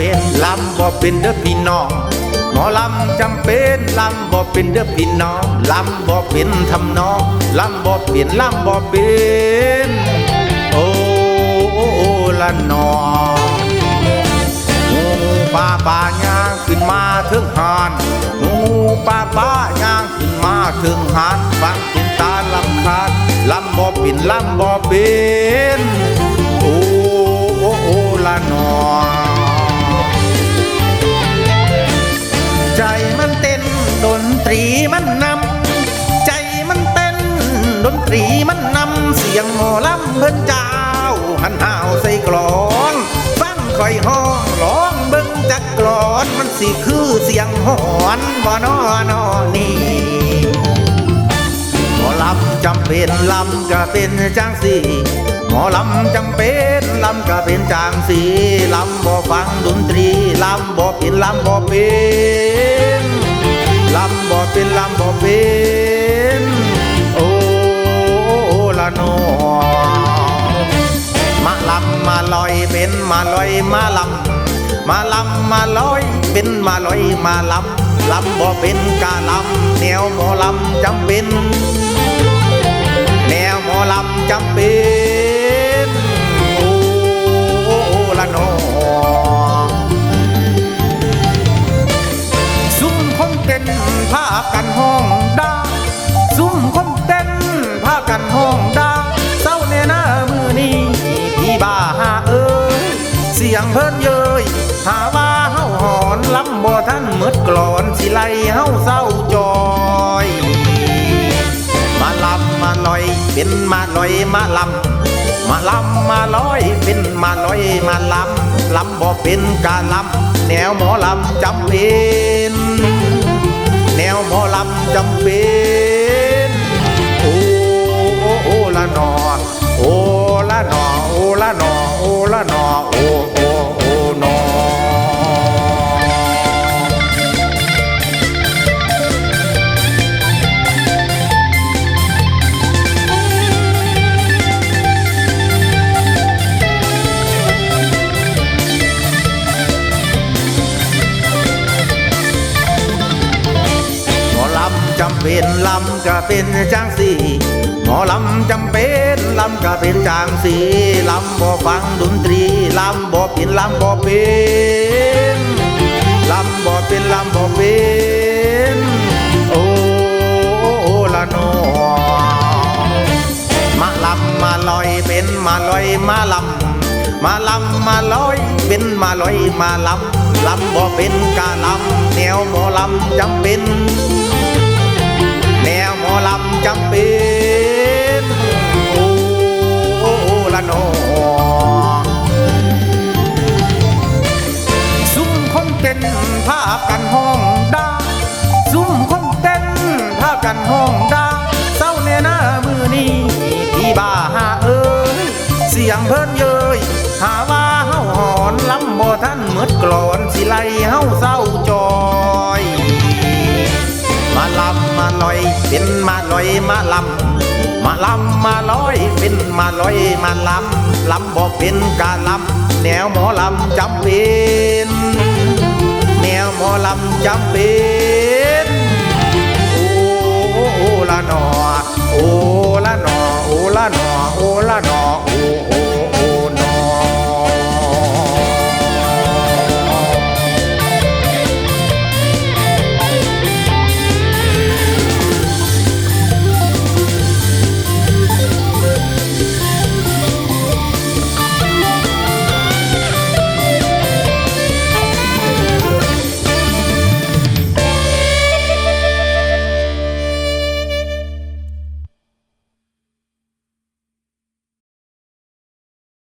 เป็นลำบ่เป็นเด้อพี่น้องหมอลำจำเป็นลำบ่เป็นเด้อพี่น้องลำบ่เป็นทำนองลำบ่เป็นลำบ่เป็นโอ้โอ้โอ้ละนองูป่าป่าย่างขึ้นมาถึงหานงูป่าป่าย่างขึ้นมาถึงหานฟังเป็นตาลำคาญลำบ่ปินลำบ่เป็นโอ้โอ้โอ้ละนอ มันนำใจมันเต้น ดนตรีมันนำเสียงหมอลำเพิ่นเจ้า หันหาวใส่กลอนฟังคอยห้องร้องเบิ่งจักกลอนมันสิคือเสียงหอนบ่นอนอนี่หมอลำจำเป็นลำก็เป็นจังสีหมอลำจำเป็นลำก็เป็นจังสีลำบ่ฟังดนตรีลำบ่เป็นลำบ่เป็น ลำบ่เป็นลำบ่เป็นโอ้โอ้ละนอมาลำมาลอยเป็นมาลอยมาลำมาลำมาลอยเป็นมาลอยมาลำลำบ่เป็นกาลำแนวหมอลำจำเป็นแนวหมอลำจำเป็น บ่ท่านหมดกลอนสิไลเฮาเศร้าจอยมาลำมาลอยเป็นมาลอยมาลำมาลำมาลอยเป็นมาลอยมาลำลำบ่เป็นกาลำแนวหมอลำจำเป็นแนวหมอลำจำเป็น จำเป็นลำก็เป็นจางสีหมอลำจำเป็นลำก็เป็นจางสีลำบ่ฟังดนตรีลำบ่เป็นลำบ่เป็นลำบ่เป็นลำบ่เป็นโอ้ละนอมาลำมาลอยเป็นมาลอยมาลำมาลำมาลอยเป็นมาลอยมาลำลำบ่เป็นกาลำแนวหมอลำจำเป็น จำเป็นโอ้โอละนอซุ่มคนเต้นพากันห้องดาซุ่มคนเต้นพากันห้องดาเศร้าแน่หน้ามือนี้พี่บ้าหาเอ้ยเสียงเพิ่นเย้ยหาว่าเฮาหอนลำบ่ท่านหมดกลอนสิไลเฮาเศร้าจอ ลำมาลอยเป็นมาลอยมาลำมาลำมาลอยเป็นมาลอยมาลำลำบอกเป็นกาลำแนวหมอลำจำเป็นแนวหมอลำจำเป็นโอ้โอ้ละหนอโอ้ละหนอโอ้ละหนอโอ้ละนอ